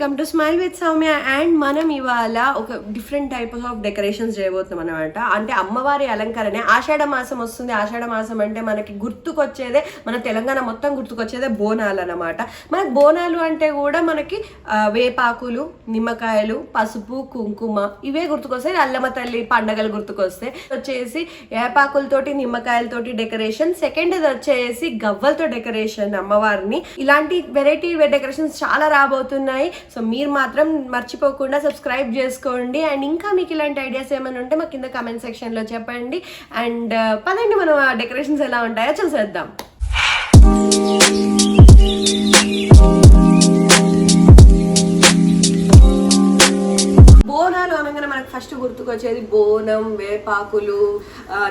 Welcome to smile with Soumya and మనం ఇవాళ ఒక డిఫరెంట్ టైప్స్ ఆఫ్ డెకరేషన్స్ చేయబోతున్నాం అనమాట అంటే అమ్మవారి అలంకరణ. ఆషాఢ మాసం వస్తుంది. ఆషాఢ మాసం అంటే మనకి గుర్తుకొచ్చేదే మన తెలంగాణ మొత్తం గుర్తుకొచ్చేదే బోనాలు అనమాట మనకి బోనాలు అంటే కూడా మనకి వేపాకులు నిమ్మకాయలు పసుపు కుంకుమ ఇవే గుర్తుకొస్తాయి. అల్లమ్మ తల్లి పండగలు గుర్తుకొస్తాయి వచ్చేసి వేపాకులతోటి నిమ్మకాయలతోటి డెకరేషన్. సెకండ్ వచ్చేసి గవ్వలతో డెకరేషన్ అమ్మవారిని. ఇలాంటి వెరైటీ డెకరేషన్స్ చాలా రాబోతున్నాయి. సో మీరు మాత్రం మర్చిపోకుండా సబ్స్క్రైబ్ చేసుకోండి. అండ్ ఇంకా మీకు ఇలాంటి ఐడియాస్ ఏమైనా ఉంటే మా కింద కమెంట్ సెక్షన్లో చెప్పండి. అండ్ uh, పదండి మనం ఆ డెకరేషన్స్ ఎలా ఉంటాయో చూసేద్దాం. బోనాలు అనగానే మనకు ఫస్ట్ గుర్తుకొచ్చేది బోనం వేపాకులు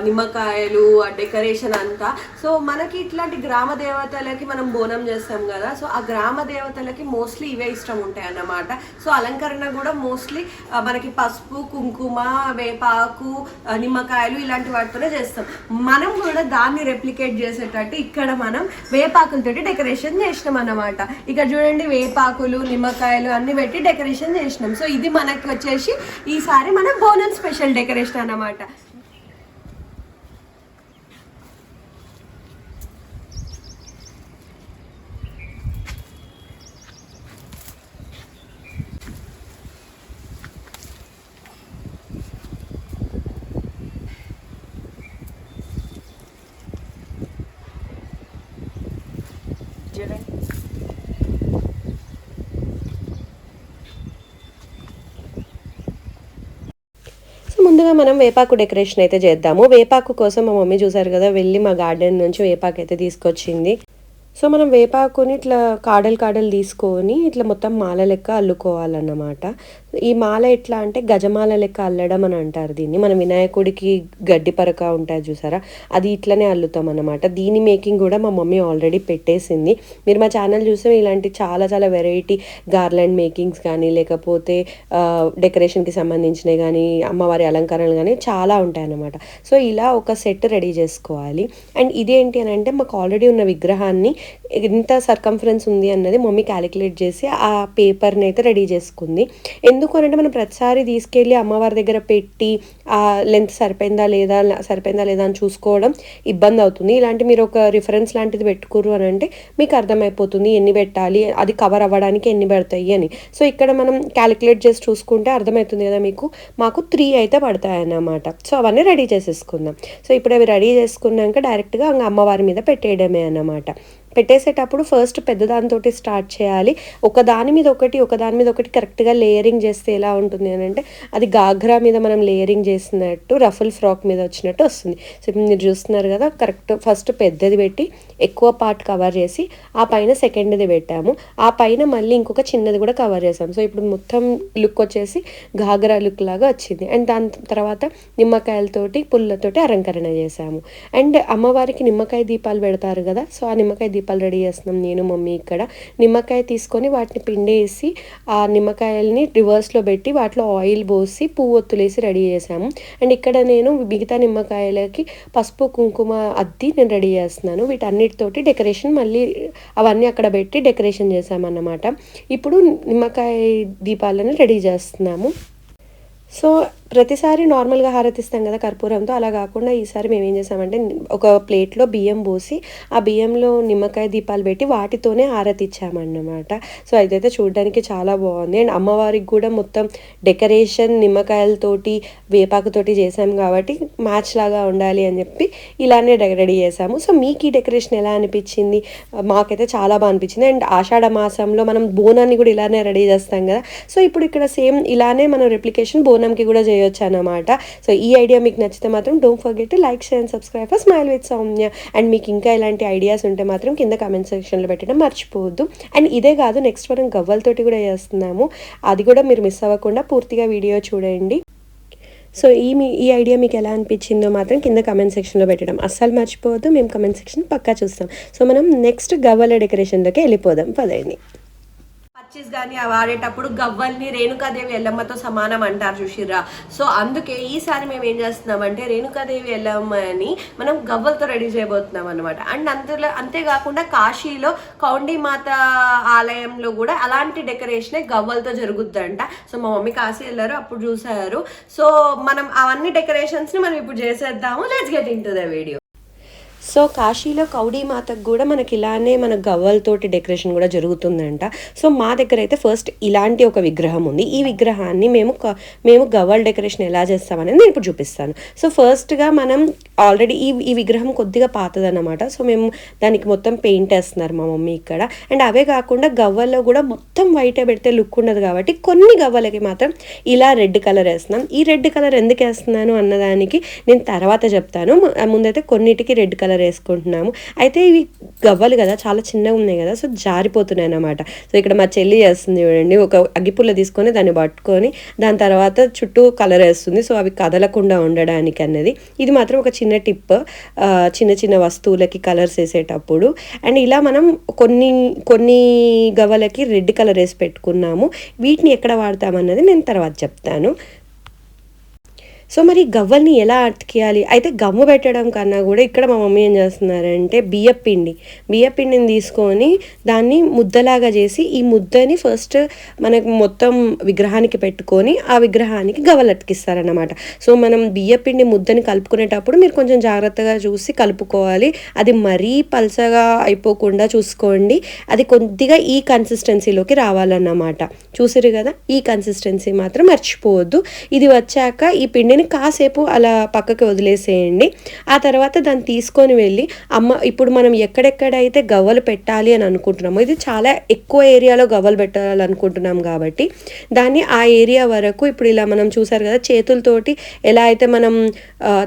నిమ్మకాయలు ఆ డెకరేషన్ అంతా. సో మనకి ఇట్లాంటి గ్రామ దేవతలకి మనం బోనం చేస్తాం కదా సో ఆ గ్రామ దేవతలకి మోస్ట్లీ ఇవే ఇష్టం ఉంటాయి అన్నమాట సో అలంకరణ కూడా మోస్ట్లీ మనకి పసుపు కుంకుమ వేపాకు నిమ్మకాయలు ఇలాంటి వాటితోనే చేస్తాం. మనం కూడా దాన్ని రెప్లికేట్ చేసేటట్టు ఇక్కడ మనం వేపాకులతోటి డెకరేషన్ చేసినాం అన్నమాట ఇక్కడ చూడండి వేపాకులు నిమ్మకాయలు అన్ని పెట్టి డెకరేషన్ చేసినాం. సో ఇది మనకి వచ్చేసి ఈసారి మన బోనం స్పెషల్ డెకరేషన్ అన్నమాట సో ముందుగా మనం వేపాకు డెకరేషన్ అయితే చేద్దాము. వేపాకు కోసం మా మమ్మీ చూసారు కదా వెళ్ళి మా గార్డెన్ నుంచి వేపాకు అయితే తీసుకొచ్చింది. సో మనం వేపాకుని ఇట్లా కాడలు కాడలు తీసుకొని ఇట్లా మొత్తం మాల లెక్క అల్లుకోవాలన్నమాట. ఈ మాల ఎట్లా అంటే గజమాల లెక్క అల్లడం అని అంటారు దీన్ని. మన వినాయకుడికి గడ్డి పరక ఉంటుంది చూసారా? అది ఇట్లనే అల్లుతాం అన్నమాట. దీని మేకింగ్ కూడా మా మమ్మీ ఆల్రెడీ పెట్టేసింది. మీరు మా ఛానల్ చూస్తే ఇలాంటి చాలా చాలా వెరైటీ గార్లాండ్ మేకింగ్స్ కానీ లేకపోతే డెకరేషన్కి సంబంధించినవి కానీ అమ్మవారి అలంకరణలు కానీ చాలా ఉంటాయన్నమాట సో ఇలా ఒక సెట్ రెడీ చేసుకోవాలి. అండ్ ఇదేంటి అని అంటే మాకు ఆల్రెడీ ఉన్న విగ్రహాన్ని ఎంత సర్కంఫరెన్స్ ఉంది అన్నది మమ్మీ క్యాలిక్యులేట్ చేసి ఆ పేపర్ని అయితే రెడీ చేసుకుంది. ఎందుకు అంటే మనం ప్రతిసారి తీసుకెళ్ళి అమ్మవారి దగ్గర పెట్టి ఆ లెంత్ సరిపోయిందా లేదా సరిపోయిందా లేదా అని చూసుకోవడం ఇబ్బంది అవుతుంది. ఇలాంటి మీరు ఒక రిఫరెన్స్ లాంటిది పెట్టుకుర్రు అని అంటే మీకు అర్థమైపోతుంది ఎన్ని పెట్టాలి అది కవర్ అవ్వడానికి ఎన్ని పడతాయి అని. సో ఇక్కడ మనం క్యాలిక్యులేట్ చేసి చూసుకుంటే అర్థమవుతుంది కదా మీకు. మాకు త్రీ అయితే పడతాయి అన్నమాట సో అవన్నీ రెడీ చేసేసుకుందాం. సో ఇప్పుడు అవి రెడీ చేసుకున్నాక డైరెక్ట్గా అమ్మవారి మీద పెట్టేయడమే అన్నమాట. పెట్టేసేటప్పుడు ఫస్ట్ పెద్ద దానితోటి స్టార్ట్ చేయాలి. ఒక దాని మీద ఒకటి ఒక దాని మీద ఒకటి కరెక్ట్గా లేయరింగ్ చేస్తే ఎలా ఉంటుంది అని అంటే అది గాఘ్రా మీద మనం లేయరింగ్ చేసినట్టు రఫుల్ ఫ్రాక్ మీద వచ్చినట్టు వస్తుంది. సో ఇప్పుడు మీరు చూస్తున్నారు కదా కరెక్ట్ ఫస్ట్ పెద్దది పెట్టి ఎక్కువ పార్ట్ కవర్ చేసి ఆ పైన సెకండ్ది పెట్టాము. ఆ పైన మళ్ళీ ఇంకొక చిన్నది కూడా కవర్ చేసాము. సో ఇప్పుడు మొత్తం లుక్ వచ్చేసి ఘాగ్రా లుక్ లాగా వచ్చింది. అండ్ దాని తర్వాత నిమ్మకాయలతోటి పుల్లతోటి అలంకరణ చేసాము. అండ్ అమ్మవారికి నిమ్మకాయ దీపాలు పెడతారు కదా సో ఆ నిమ్మకాయ దీపాలు రెడీ చేస్తున్నాం నేను మమ్మీ ఇక్కడ. నిమ్మకాయ తీసుకొని వాటిని పిండేసి ఆ నిమ్మకాయల్ని రివర్స్లో పెట్టి వాటిలో ఆయిల్ పోసి పువ్వు ఒత్తులేసి రెడీ చేసాము. అండ్ ఇక్కడ నేను మిగతా నిమ్మకాయలకి పసుపు కుంకుమ అద్ది నేను రెడీ చేస్తున్నాను. వీటన్నిటితోటి డెకరేషన్ మళ్ళీ అవన్నీ అక్కడ పెట్టి డెకరేషన్ చేసామన్నమాట. ఇప్పుడు నిమ్మకాయ దీపాలను రెడీ చేస్తున్నాము. సో ప్రతిసారి నార్మల్గా హారతిస్తాం కదా కర్పూరంతో. అలా కాకుండా ఈసారి మేము ఏం చేసామంటే ఒక ప్లేట్లో బియ్యం పోసి ఆ బియ్యంలో నిమ్మకాయ దీపాలు పెట్టి వాటితోనే హారతి ఇచ్చామన్నమాట సో అదైతే చూడడానికి చాలా బాగుంది. అండ్ అమ్మవారికి కూడా మొత్తం డెకరేషన్ నిమ్మకాయలతోటి వేపాకుతోటి చేసాం కాబట్టి మ్యాచ్ లాగా ఉండాలి అని చెప్పి ఇలానే రెడీ చేసాము. సో మీకు ఈ డెకరేషన్ ఎలా అనిపించింది? మాకైతే చాలా బాగా అనిపించింది. అండ్ ఆషాఢ మాసంలో మనం బోనాన్ని కూడా ఇలానే రెడీ చేస్తాం కదా. సో ఇప్పుడు ఇక్కడ సేమ్ ఇలానే మనం రెప్లికేషన్ బోనంకి కూడా చేయొచ్చు అనమాట సో ఈ ఐడియా మీకు నచ్చితే మాత్రం don't forget like share and subscribe for smile with Soumya and మీకు ఇంకా ఇలాంటి ఐడియాస్ ఉంటే మాత్రం కింద కామెంట్ సెక్షన్లో పెట్టడం మర్చిపోవద్దు. అండ్ ఇదే కాదు నెక్స్ట్ మనం గవ్వలతోటి కూడా చేస్తున్నాము. అది కూడా మీరు మిస్ అవ్వకుండా పూర్తిగా వీడియో చూడండి. సో ఈ మీ ఈ ఐడియా మీకు ఎలా అనిపించిందో మాత్రం కింద కమెంట్ సెక్షన్లో పెట్టడం. అస్సలు మర్చిపోవద్దు మేము కమెంట్ సెక్షన్ పక్కా చూస్తాం. సో మనం నెక్స్ట్ గవ్వల డెకరేషన్లోకి వెళ్ళిపోదాం. పదండి. పచ్చిస్ కానీ వాడేటప్పుడు గవ్వల్ని రేణుకాదేవి ఎల్లమ్మతో సమానం అంటారు చూసిర్రా. సో అందుకే ఈసారి మేము ఏం చేస్తున్నామంటే రేణుకాదేవి ఎల్లమ్మని మనం గవ్వలతో రెడీ చేయబోతున్నాం అనమాట అండ్ అంతలో అంతేకాకుండా కాశీలో కౌండిమాత ఆలయంలో కూడా అలాంటి డెకరేషనే గవ్వలతో జరుగుద్దంట. సో మా మమ్మీ కాశీ వెళ్ళారు అప్పుడు చూసారు సో మనం అవన్నీ డెకరేషన్స్ని మనం ఇప్పుడు చేసేద్దాము. Let's get into the video so కాశీలో కౌడీ మాతకు కూడా మనకి ఇలానే మన గవ్వలతోటి డెకరేషన్ కూడా జరుగుతుందంట. సో మా దగ్గర అయితే ఫస్ట్ ఇలాంటి ఒక విగ్రహం ఉంది. ఈ విగ్రహాన్ని మేము క- మేము గవ్వల డెకరేషన్ ఎలా చేస్తామనేది నేను ఇప్పుడు చూపిస్తాను. సో ఫస్ట్గా మనం ఆల్రెడీ ఈ ఈ విగ్రహం కొద్దిగా పాతదన్నమాట. సో మేము దానికి మొత్తం పెయింట్ వేస్తున్నారు మా మమ్మీ ఇక్కడ. అండ్ అవే కాకుండా గవ్వల్లో కూడా మొత్తం వైటే పెడితే లుక్ ఉండదు కాబట్టి కొన్ని గవ్వలకి మాత్రం ఇలా రెడ్ కలర్ వేస్తున్నాం. ఈ రెడ్ కలర్ ఎందుకు వేస్తున్నాను అన్నదానికి నేను తర్వాత చెప్తాను. ముందైతే కొన్నిటికి రెడ్ కలర్ వేసుకుంటున్నాము. అయితే ఇవి గవ్వలు కదా చాలా చిన్నగా ఉన్నాయి కదా సో జారిపోతున్నాయి అన్నమాట. సో ఇక్కడ మా చెల్లి చేస్తుంది చూడండి ఒక అగ్గిపుల్ల తీసుకొని దాన్ని పట్టుకొని దాని తర్వాత చుట్టూ కలర్ వేస్తుంది. సో అవి కదలకుండా ఉండడానికి అన్నది. ఇది మాత్రం ఒక చిన్న టిప్ చిన్న చిన్న వస్తువులకి కలర్స్ వేసేటప్పుడు. అండ్ ఇలా మనం కొన్ని కొన్ని గవ్వలకి రెడ్ కలర్ వేసి పెట్టుకున్నాము. వీటిని ఎక్కడ వాడతామన్నది నేను తర్వాత చెప్తాను. సో మరి గవ్వల్ని ఎలా అతికేయాలి? అయితే గమ్ము పెట్టడం కన్నా కూడా ఇక్కడ మా మమ్మీ ఏం చేస్తున్నారంటే బియ్యపిండి బియ్యపిండిని తీసుకొని దాన్ని ముద్దలాగా చేసి ఈ ముద్దని ఫస్ట్ మనకు మొత్తం విగ్రహానికి పెట్టుకొని ఆ విగ్రహానికి గవ్వలు అతికిస్తారన్నమాట. సో మనం బియ్యపిండి ముద్దని కలుపుకునేటప్పుడు మీరు కొంచెం జాగ్రత్తగా చూసి కలుపుకోవాలి. అది మరీ పలసగా అయిపోకుండా చూసుకోండి. అది కొద్దిగా ఈ కన్సిస్టెన్సీలోకి రావాలన్నమాట. చూసిరు కదా? ఈ కన్సిస్టెన్సీ మాత్రం మర్చిపోవద్దు. ఇది వచ్చాక ఈ పిండిని కాసేపు అలా పక్కకి వదిలేసేయండి. ఆ తర్వాత దాన్ని తీసుకొని వెళ్ళి అమ్మ ఇప్పుడు మనం ఎక్కడెక్కడైతే గవ్వలు పెట్టాలి అని అనుకుంటున్నామో ఇది చాలా ఎక్కువ ఏరియాలో గవ్వలు పెట్టాలనుకుంటున్నాం కాబట్టి దాన్ని ఆ ఏరియా వరకు ఇప్పుడు ఇలా మనం చూసారు కదా చేతులతోటి ఎలా అయితే మనం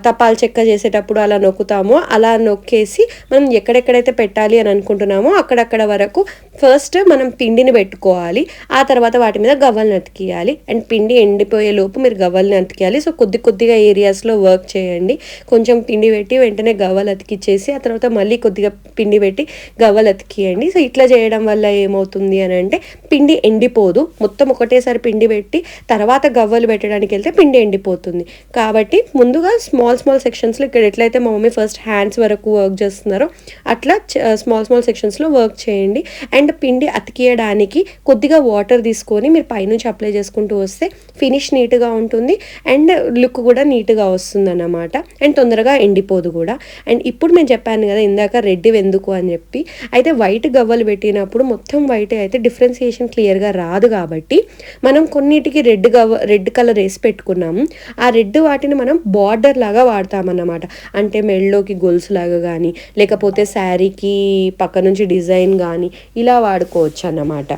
తపాల్ తపాలు చెక్క చేసేటప్పుడు అలా నొక్కుతామో అలా నొక్కేసి మనం ఎక్కడెక్కడైతే పెట్టాలి అని అనుకుంటున్నామో అక్కడక్కడ వరకు ఫస్ట్ మనం పిండిని పెట్టుకోవాలి. ఆ తర్వాత వాటి మీద గవ్వల్ని అతికియాలి అండ్ పిండి ఎండిపోయే లోపు మీరు గవ్వల్ని అతికియాలి సో కొద్ది కొద్దిగా ఏరియాస్లో వర్క్ చేయండి. కొంచెం పిండి పెట్టి వెంటనే గవ్వలు అతికిచ్చేసి ఆ తర్వాత మళ్ళీ కొద్దిగా పిండి పెట్టి గవ్వలు అతికియండి. సో ఇట్లా చేయడం వల్ల ఏమవుతుంది అని అంటే పిండి ఎండిపోదు. మొత్తం ఒకటేసారి పిండి పెట్టి తర్వాత గవ్వలు పెట్టడానికి వెళ్తే పిండి ఎండిపోతుంది. కాబట్టి ముందుగా స్మాల్ స్మాల్ సెక్షన్స్లో ఇక్కడ ఎట్లయితే మా మమ్మీ ఫస్ట్ హ్యాండ్స్ వరకు వర్క్ చేస్తున్నారో అట్లా స్మాల్ స్మాల్ సెక్షన్స్లో వర్క్ చేయండి. అండ్ పిండి అతికియడానికి కొద్దిగా వాటర్ తీసుకొని మీరు పైనుంచి అప్లై చేసుకుంటూ వస్తే ఫినిష్ నీట్గా ఉంటుంది. అండ్ లుక్ కూడా నీట్గా వస్తుంది అన్నమాట అండ్ తొందరగా ఎండిపోదు కూడా. అండ్ ఇప్పుడు నేను చెప్పాను కదా ఇందాక రెడ్ ఎందుకు అని చెప్పి. అయితే వైట్ గవ్వలు పెట్టినప్పుడు మొత్తం వైట్ అయితే డిఫరెన్సియేషన్ క్లియర్గా రాదు కాబట్టి మనం కొన్నిటికి రెడ్ గవ్వ రెడ్ కలర్ వేసి పెట్టుకున్నాము ఆ రెడ్ వాటిని మనం బార్డర్ లాగా వాడతామన్నమాట. అంటే మెళ్ళలోకి గొలుసు లాగా కానీ లేకపోతే శారీకి పక్క నుంచి డిజైన్ కానీ ఇలా వాడుకోవచ్చు అన్నమాట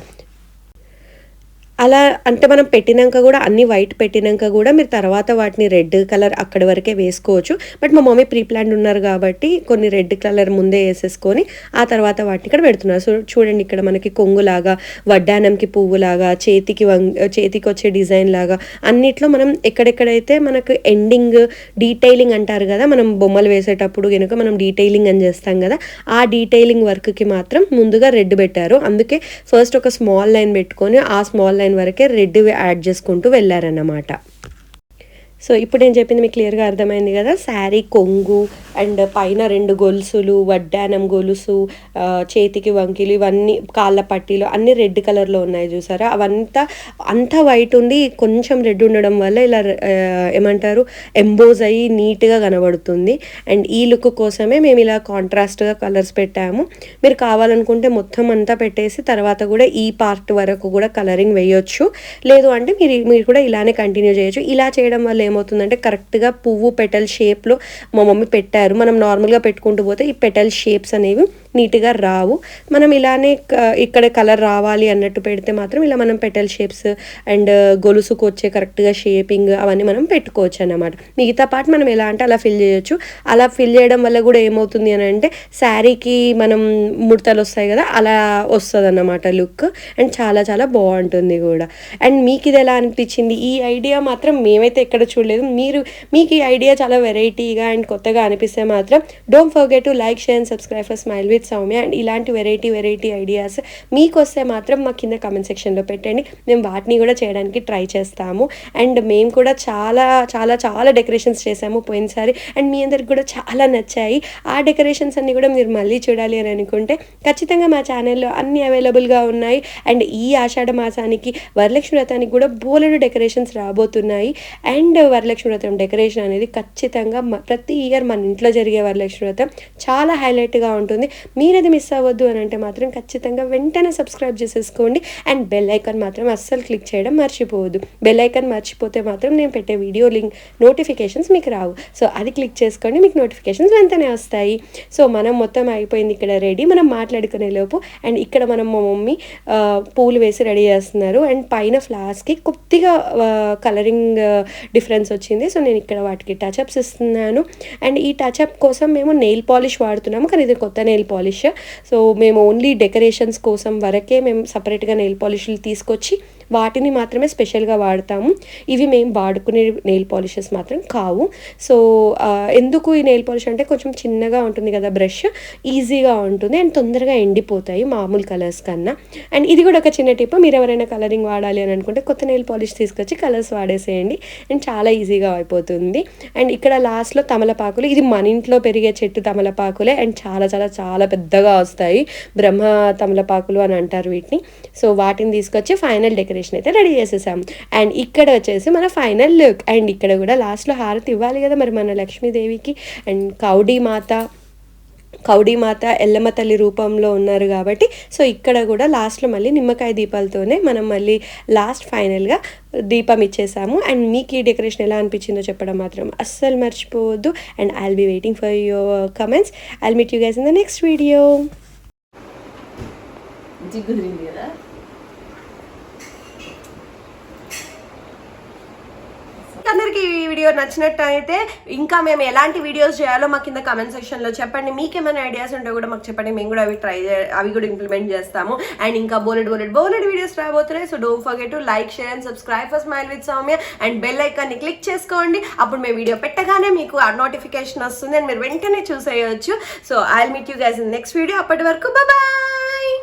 అలా అంటే మనం పెట్టినాక కూడా అన్ని వైట్ పెట్టినాక కూడా మీరు తర్వాత వాటిని రెడ్ కలర్ అక్కడి వరకే వేసుకోవచ్చు. బట్ మా మమ్మీ ప్రీ ప్లాన్ ఉన్నారు కాబట్టి కొన్ని రెడ్ కలర్ ముందే వేసేసుకొని ఆ తర్వాత వాటిని ఇక్కడ పెడుతున్నారు. సో చూడండి ఇక్కడ మనకి కొంగులాగా వడ్డానంకి పువ్వులాగా చేతికి వంగ చేతికి వచ్చే డిజైన్ లాగా అన్నిట్లో మనం ఎక్కడెక్కడైతే మనకు ఎండింగ్ డీటెయిలింగ్ అంటారు కదా మనం బొమ్మలు వేసేటప్పుడు కనుక మనం డీటెయిలింగ్ అని చేస్తాం కదా ఆ డీటెయిలింగ్ వర్క్కి మాత్రం ముందుగా రెడ్ పెట్టారు. అందుకే ఫస్ట్ ఒక స్మాల్ లైన్ పెట్టుకొని ఆ స్మాల్ లైన్ వరకే రెడ్ యాడ్ చేసుకుంటూ వెళ్ళారన్నమాట. సో ఇప్పుడు నేను చెప్పింది మీకు క్లియర్గా అర్థమైంది కదా శారీ కొంగు అండ్ పైన రెండు గొలుసులు వడ్డానం గొలుసు చేతికి వంకిలు ఇవన్నీ కాళ్ళ పట్టీలు అన్నీ రెడ్ కలర్లో ఉన్నాయి చూసారా? అవంతా అంతా వైట్ ఉంది కొంచెం రెడ్ ఉండడం వల్ల ఇలా ఏమంటారు ఎంబోజ్ అయ్యి నీట్గా కనబడుతుంది. అండ్ ఈ లుక్ కోసమే మేము ఇలా కాంట్రాస్ట్గా కలర్స్ పెట్టాము. మీరు కావాలనుకుంటే మొత్తం అంతా పెట్టేసి తర్వాత కూడా ఈ పార్ట్ వరకు కూడా కలరింగ్ వేయొచ్చు. లేదు అంటే మీరు మీరు కూడా ఇలానే కంటిన్యూ చేయొచ్చు. ఇలా చేయడం వల్ల ఏమవుతుందంటే కరెక్ట్గా పువ్వు పెటల్ షేప్లో మా మమ్మీ పెట్టారు. మనం నార్మల్గా పెట్టుకుంటూ పోతే ఈ పెటల్ షేప్స్ అనేవి నీట్గా రావు. మనం ఇలానే ఇక్కడ కలర్ రావాలి అన్నట్టు పెడితే మాత్రం ఇలా మనం పెటల్ షేప్స్ అండ్ గొలుసుకు వచ్చే కరెక్ట్గా షేపింగ్ అవన్నీ మనం పెట్టుకోవచ్చు అన్నమాట. మిగతా పార్ట్ మనం ఎలా అంటే అలా ఫిల్ చేయొచ్చు. అలా ఫిల్ చేయడం వల్ల కూడా ఏమవుతుంది అని అంటే శారీకి మనం ముడతలు వస్తాయి కదా అలా వస్తుంది అన్నమాట లుక్. అండ్ చాలా చాలా బాగుంటుంది కూడా. అండ్ మీకు ఇది ఎలా అనిపించింది? ఈ ఐడియా మాత్రం మేమైతే ఎక్కడ చూడ చూడలేదు మీరు మీకు ఈ ఐడియా చాలా వెరైటీగా అండ్ కొత్తగా అనిపిస్తే మాత్రం don't forget to like share and subscribe for smile with Soumya and ఇలాంటి వెరైటీ వెరైటీ ఐడియాస్ మీకు వస్తే మాత్రం మా కింద కమెంట్ సెక్షన్లో పెట్టండి. మేము వాటిని కూడా చేయడానికి ట్రై చేస్తాము. అండ్ మేము కూడా చాలా చాలా చాలా డెకరేషన్స్ చేసాము పోయినసారి. అండ్ మీ అందరికి కూడా చాలా నచ్చాయి. ఆ డెకరేషన్స్ అన్ని కూడా మీరు మళ్ళీ చూడాలి అని అనుకుంటే ఖచ్చితంగా మా ఛానల్లో అన్ని అవైలబుల్గా ఉన్నాయి. అండ్ ఈ ఆషాఢ మాసానికి వరలక్ష్మి వ్రతానికి కూడా బోలెడు డెకరేషన్స్ రాబోతున్నాయి. అండ్ వరలక్ష్మి వ్రతం డెకరేషన్ అనేది ఖచ్చితంగా ప్రతి ఇయర్ మన ఇంట్లో జరిగే వరలక్ష్మి వ్రతం. చాలా హైలైట్గా ఉంటుంది. మీరు అది మిస్ అవ్వద్దు అని అంటే మాత్రం ఖచ్చితంగా వెంటనే సబ్స్క్రైబ్ చేసేసుకోండి. అండ్ బెల్ ఐకాన్ మాత్రం అస్సలు క్లిక్ చేయడం మర్చిపోవద్దు. బెల్ ఐకాన్ మర్చిపోతే మాత్రం నేను పెట్టే వీడియో లింక్ నోటిఫికేషన్స్ మీకు రావు. సో అది క్లిక్ చేసుకోండి. మీకు నోటిఫికేషన్స్ వెంటనే వస్తాయి. సో మనం మొత్తం అయిపోయింది ఇక్కడ రెడీ. మనం మాట్లాడుకునే లోపు అండ్ ఇక్కడ మనం మా మమ్మీ పూలు వేసి రెడీ చేస్తున్నారు. అండ్ పైన ఫ్లాస్కి కొద్దిగా కలరింగ్ డిఫరెన్స్ వచ్చింది. సో నేను ఇక్కడ వాటికి టచ్అప్స్ ఇస్తున్నాను. అండ్ ఈ టచ్అప్ కోసం మేము నెయిల్ పాలిష్ వాడుతున్నాము. కానీ ఇది కొత్త నెయిల్ పాలిష్ సో మేము ఓన్లీ డెకరేషన్స్ కోసం వరకే మేము సపరేట్గా నెయిల్ పాలిష్లు తీసుకొచ్చి వాటిని మాత్రమే స్పెషల్గా వాడతాము. ఇవి మేము వాడుకునే నెయిల్ పాలిషెస్ మాత్రం కావు. సో ఎందుకు ఈ నెయిల్ పాలిష్ అంటే కొంచెం చిన్నగా ఉంటుంది కదా బ్రష్ ఈజీగా ఉంటుంది అండ్ తొందరగా ఎండిపోతాయి మామూలు కలర్స్ కన్నా. అండ్ ఇది కూడా ఒక చిన్న టిప్ మీరు ఎవరైనా కలరింగ్ వాడాలి అని అనుకుంటే కొత్త నెయిల్ పాలిష్ తీసుకొచ్చి కలర్స్ వాడేసేయండి అండ్ చాలా ఈజీగా అయిపోతుంది. అండ్ ఇక్కడ లాస్ట్లో తమలపాకులు ఇది మన ఇంట్లో పెరిగే చెట్టు తమలపాకులే అండ్ చాలా చాలా చాలా పెద్దగా వస్తాయి బ్రహ్మ తమలపాకులు అని అంటారు వీటిని. సో వాటిని తీసుకొచ్చి ఫైనల్ డెకరేషన్ అయితే రెడీ చేసేసాం. అండ్ ఇక్కడ వచ్చేసి మన ఫైనల్ లుక్. అండ్ ఇక్కడ కూడా లాస్ట్లో హారతి ఇవ్వాలి కదా మరి మన లక్ష్మీదేవికి. అండ్ కౌడీ మాత కౌడీమాత ఎల్లమ్మ తల్లి రూపంలో ఉన్నారు కాబట్టి. సో ఇక్కడ కూడా లాస్ట్లో మళ్ళీ నిమ్మకాయ దీపాలతోనే మనం మళ్ళీ లాస్ట్ ఫైనల్గా దీపం ఇచ్చేసాము. అండ్ మీకు ఈ డెకరేషన్ ఎలా అనిపించిందో చెప్పడం మాత్రం అస్సలు మర్చిపోవద్దు. And I will be waiting for your comments I meet you guys in the next video జిగ్గు తిరిగింది కదా అందరికీ ఈ వీడియో నచ్చినట్టయితే ఇంకా మేము ఎలాంటి వీడియోస్ చేయాలో మా కింద కమెంట్ సెక్షన్లో చెప్పండి. మీకు ఏమైనా ఐడియాస్ ఉంటే కూడా మాకు చెప్పండి. మేము కూడా అవి ట్రై అవి కూడా ఇంప్లిమెంట్ చేస్తాము. అండ్ ఇంకా బోలెడ్ బోలెడ్ బోలెడ్ వీడియోస్ రాబోతున్నాయి. So don't forget to like share and subscribe for smile with Soumya and bell ఐకాన్ని క్లిక్ చేసుకోండి. అప్పుడు మేము వీడియో పెట్టగానే మీకు ఆ నోటిఫికేషన్ వస్తుంది. అండ్ మీరు వెంటనే చూసేయచ్చు. So I meet you guys in next video అప్పటి వరకు బాయ్